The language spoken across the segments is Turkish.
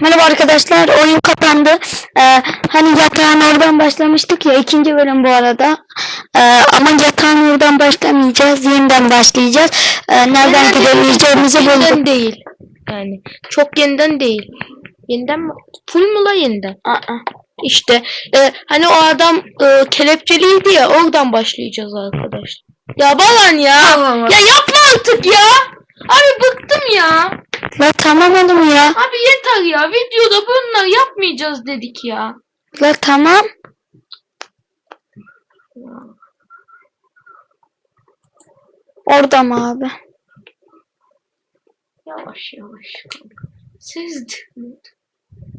Merhaba arkadaşlar, oyun kapandı. Ee, hani yatağın oradan başlamıştık ya, ikinci bölüm bu arada. Ee, ama yatağın oradan başlamayacağız, yeniden başlayacağız. Ee, nereden gidemeyeceğimizi bulduk. Yeniden değil. Yani çok yeniden değil. Yeniden mi? Full mu la yeniden? Aa, İşte e, hani o adam e, kelepçeliydi ya oradan başlayacağız arkadaşlar. Ya balan ya. Tamam. Ya yapma artık ya. Abi bıktım ya. La tamam oğlum ya. Abi yeter ya. Videoda bunlar yapmayacağız dedik ya. La tamam. Orada mı abi? Yavaş yavaş. Siz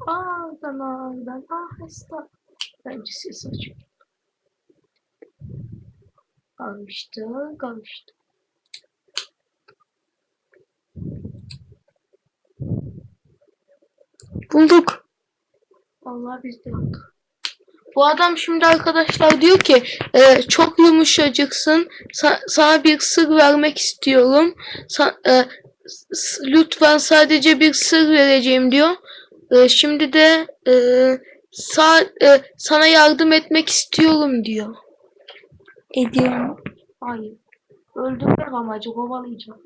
Ağdan ağdan ahesta. Bence siz açın. Kalmıştı, kalmıştı. Bulduk. Vallahi biz de yaptık. Bu adam şimdi arkadaşlar diyor ki e, çok yumuşacıksın. Sa- sana bir sır vermek istiyorum. Sa- e, lütfen sadece bir sır vereceğim diyor. E, şimdi de e, sa- e, sana yardım etmek istiyorum diyor. Ediyorum. Hayır. Öldürmek amacı kovalayacağım.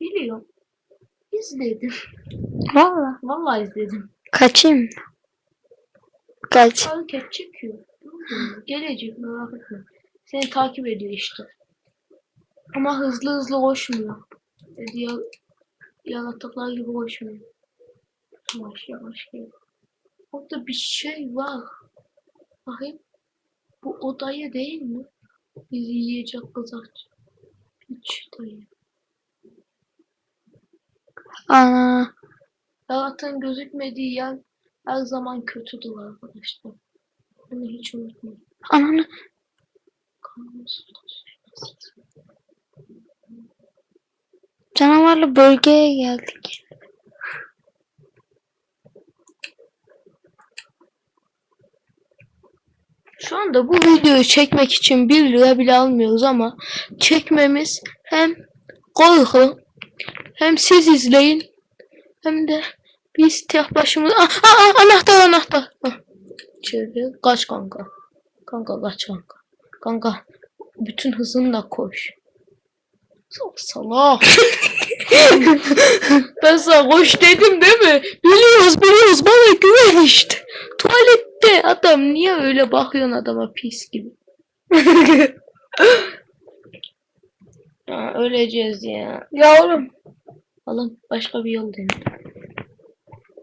Biliyorum. İzledim. Valla. Vallahi izledim. Kaçayım? Kaç. Hareket çekiyor. Gelecek merak etme. Seni takip ediyor işte. Ama hızlı hızlı koşmuyor. Diğer yaratıklar gibi koşmuyor. Yavaş yavaş gel. Orada bir şey var. Bakayım. Bu odayı değil mi? Bizi yiyecek kızart. Hiç dayı. Ana. Yaratığın gözükmediği yer her zaman kötüdür arkadaşlar. Bunu hiç unutmayın. Ananı. Canavarlı bölgeye geldik. Şu anda bu videoyu çekmek için 1 lira bile almıyoruz ama çekmemiz hem korku hem siz izleyin hem de biz tek başımıza ah, ah, ah, anahtar anahtar. Ah. İçeri kaç kanka? Kanka kaç kanka? Kanka bütün hızınla koş. Salak. Ben sana koş dedim değil mi? Biliyoruz biliyoruz. Bana güven işte. Tuvalette adam niye öyle bakıyorsun adama pis gibi ya, öleceğiz ya Yavrum. Alın başka bir yol deneyin.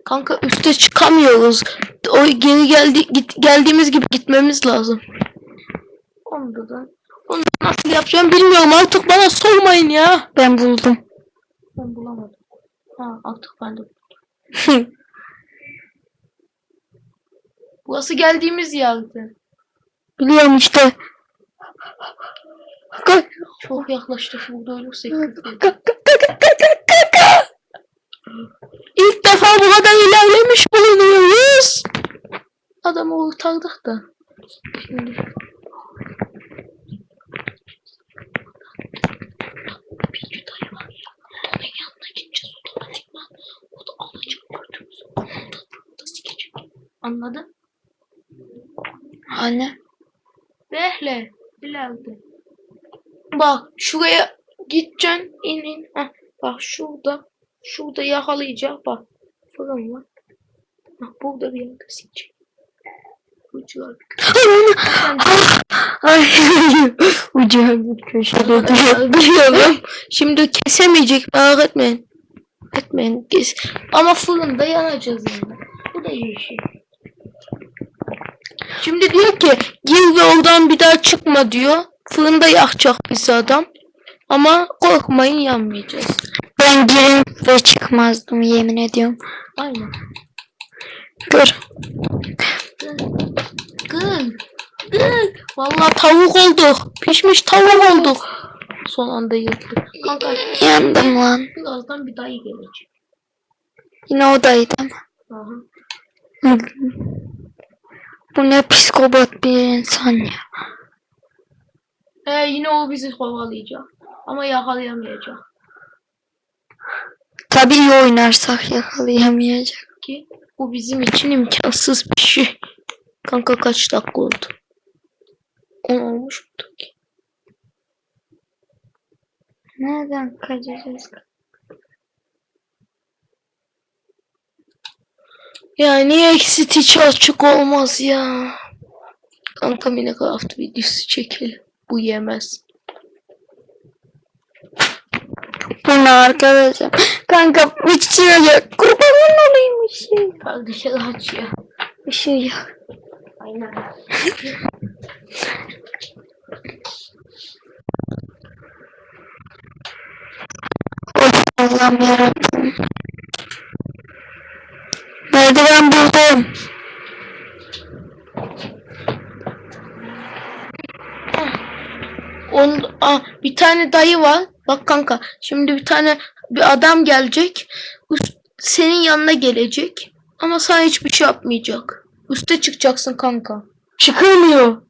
Kanka üste çıkamıyoruz. O geri geldi git, geldiğimiz gibi gitmemiz lazım. Onda da onu nasıl yapacağım bilmiyorum artık bana sormayın ya. Ben buldum. Ben bulamadım. Ha artık ben de buldum. Burası geldiğimiz yerdi. Biliyorum işte. Kalk. Çok yaklaştık burada ölürsek. Kalk, kalk, kalk, kalk, kalk, kalk. İlk defa bu kadar ilerlemiş bulunuyoruz. Adamı kurtardık da. Şimdi. Anladın? Anne. Behle. ileride. Bak şuraya gideceksin. in in. Heh, bak şurada. Şurada yakalayacak. Bak. Fırın var. Bak burada bir yerde sikecek. Ucular bir Ananı. Ah. Ay. Ucu bir köşede duruyor. Biliyorum. Şimdi kesemeyecek merak etmeyin. Etmeyin. Kes. Ama fırında yanacağız yani. Bu da iyi şey. Şimdi diyor ki gir ve oradan bir daha çıkma diyor. Fırında yakacak bizi adam. Ama korkmayın yanmayacağız. Ben girin ve çıkmazdım yemin ediyorum. Aynen. Gör. Gır. Gır. Vallahi tavuk olduk. Pişmiş tavuk olduk. Son anda yırttık. Kanka Yandım lan. birazdan bir dayı gelecek. Yine ama. Aha. Bu ne psikopat bir insan ya. He yine o bizi kovalayacak. Ama yakalayamayacak. Tabii iyi oynarsak yakalayamayacak. ki bu bizim için imkansız bir şey. Kanka kaç dakika oldu? 10 olmuş mu ki? Nereden kaçacağız? Ya niye eksi açık olmaz ya? Kanka Minecraft videosu çekelim. Bu yemez. Bu ne arkadaşım? Kanka bir şey yok. Kurbanın olayım bir şey. Kardeşe aç ya. Şey yok. Aynen. Allah'ım yarabbim. Merdiven buldum. Onun, Aa, bir tane dayı var. Bak kanka. Şimdi bir tane bir adam gelecek. Senin yanına gelecek. Ama sana hiçbir şey yapmayacak. Üste çıkacaksın kanka. Çıkamıyor.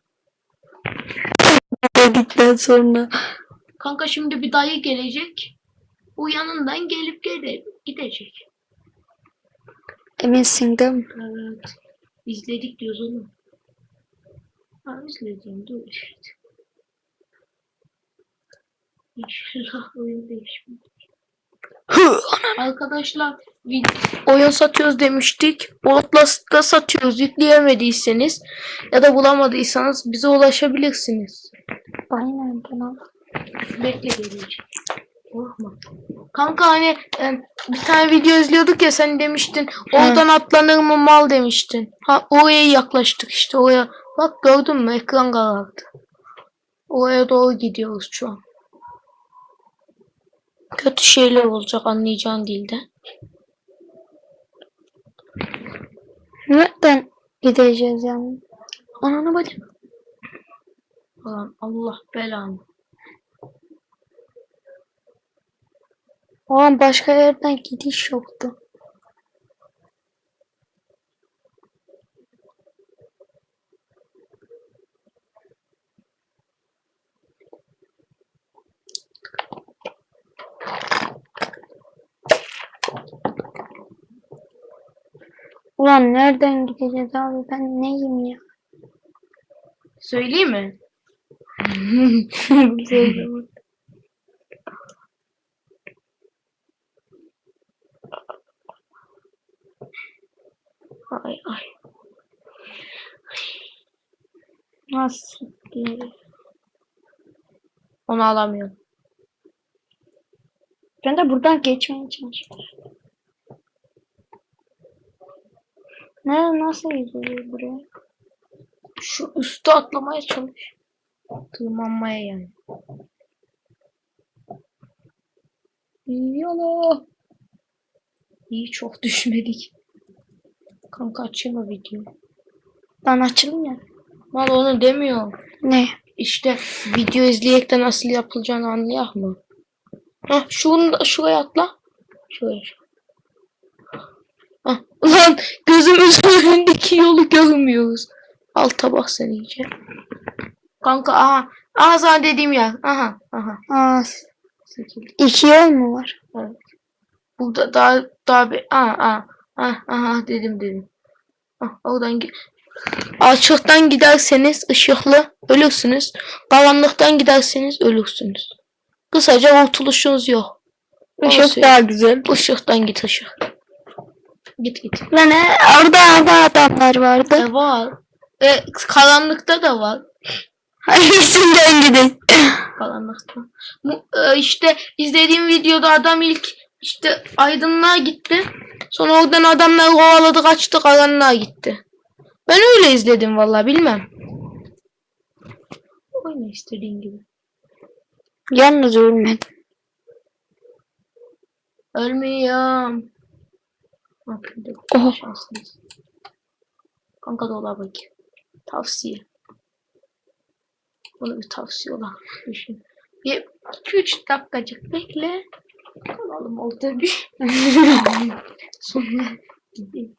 Dedikten sonra. Kanka şimdi bir dayı gelecek. Bu yanından gelip gele gidecek. Eminsin değil mi? Evet. İzledik diyoruz oğlum. Ha izledim dur işte. İnşallah oyun değişmez. Hı, Arkadaşlar oyun satıyoruz demiştik. Outlast'ta satıyoruz. Yükleyemediyseniz ya da bulamadıysanız bize ulaşabilirsiniz. Aynen tamam. Bekle gelecek. Korkma. Kanka hani e, bir tane video izliyorduk ya sen demiştin. Oradan atlanır mı mal demiştin. Ha oraya yaklaştık işte oraya. Bak gördün mü ekran karardı. Oraya doğru gidiyoruz şu an. Kötü şeyler olacak anlayacağın dilde. Nereden gideceğiz yani? Ananı bacım. Ulan Allah belanı. O an başka yerden gidiş yoktu. Ulan nereden gideceğiz abi ben neyim ya? Söyleyeyim mi? ay ay. Nasıl diye. Onu alamıyorum. Ben de buradan geçmeye çalışıyorum. Ne nasıl gidiyor buraya? Şu üste atlamaya çalış. Tırmanmaya yani. Yolo. İyi çok düşmedik. Kanka açayım o videoyu. Lan açılmıyor. Mal onu demiyor. Ne? İşte video izleyerek de nasıl yapılacağını anlayak mı? Hah şunu şuraya atla. Şuraya. Hah lan gözümüzün önündeki yolu görmüyoruz. Alta bak sen iyice. Kanka aha. Aha sana dediğim yer. Aha aha. Aa, iki yol mu var? Evet. Burada daha daha bir aha aha. Ah, aha dedim dedim. Ah, oradan gi- Açıktan giderseniz ışıklı ölürsünüz. Karanlıktan giderseniz ölürsünüz. Kısaca kurtuluşunuz yok. Işık daha güzel. Işıktan git ışık. Git git. Lan ne? Orada orada adamlar vardı. E var. E, karanlıkta da var. Hangisinden gidin? Karanlıkta. Bu, e, işte izlediğim videoda adam ilk işte aydınlığa gitti. Sonra oradan adamlar kovaladı kaçtı karanlığa gitti. Ben öyle izledim vallahi bilmem. Oyna istediğin gibi. Yalnız ölmedim. Ölmüyorum. Oha. şanslıyız. Kanka dolaba bak. Tavsiye. Bunu bir tavsiye olarak düşün. Bir 2-3 dakikacık bekle. Kanalım oldu bir. Sonra gidelim.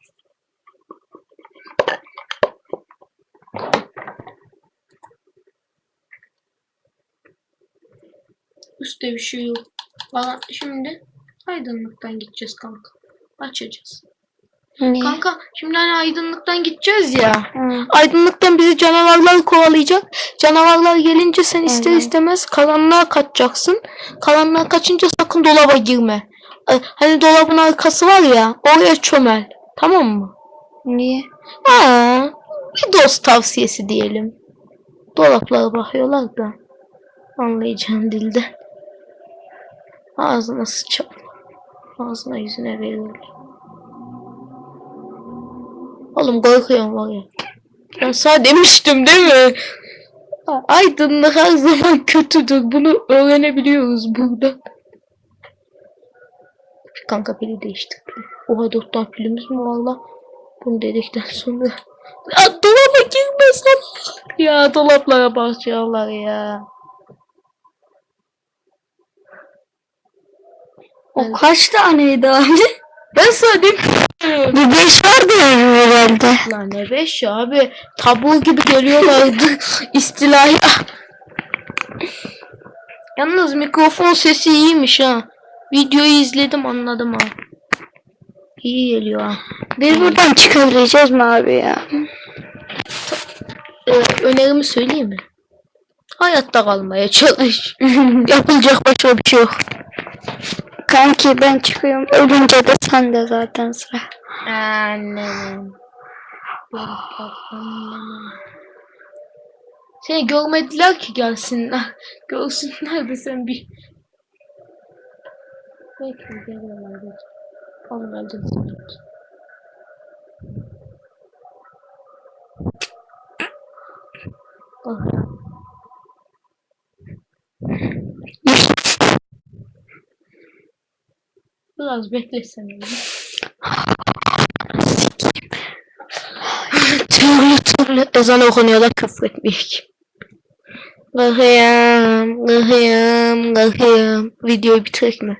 Üstte bir şey yok. Bana şimdi Aydınlıktan gideceğiz kanka. Açacağız. Niye? Kanka şimdi hani aydınlıktan gideceğiz ya. Hı. Aydınlıktan bizi canavarlar kovalayacak. Canavarlar gelince sen ister istemez karanlığa kaçacaksın. Karanlığa kaçınca sakın dolaba girme. Hani dolabın arkası var ya oraya çömel. Tamam mı? Niye? Ha, bir dost tavsiyesi diyelim. Dolaplara bakıyorlar da anlayacağın dilde. Ağzına sıçar. Ağzına yüzüne verirler. Oğlum korkuyorum var ya. Ben sana demiştim değil mi? Aydınlık her zaman kötüdür. Bunu öğrenebiliyoruz burada. Kanka pili değiştik. Oha dört pilimiz mi var lan? Bunu dedikten sonra. Ya dolaba girmesen. Ya dolaplara bakıyorlar ya. O kaç taneydi abi? Ben sana. Bir beş vardı herhalde. Lan ne beş ya abi. Tabur gibi geliyorlardı. İstilahi. Ah. Yalnız mikrofon sesi iyiymiş ha. Videoyu izledim anladım ha. İyi geliyor ha. Biz buradan çıkabileceğiz mi abi ya? Ee, önerimi söyleyeyim mi? Hayatta kalmaya çalış. Yapılacak başka bir şey yok. Kanki ben çıkıyorum. Ölünce de sen de zaten sıra. Annem. Seni görmediler ki gelsinler. Görsünler de sen bir. Bekle geliyorlar. Oğlum öldün sen. Oh. Biraz beklesen öyle. türlü türlü ezan okunuyorlar küfür etmeyek. Gahıyam, gahıyam, gahıyam. Videoyu bitirek mi?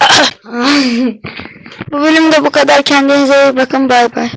Bu bölümde bu kadar. Kendinize iyi bakın. Bay bay.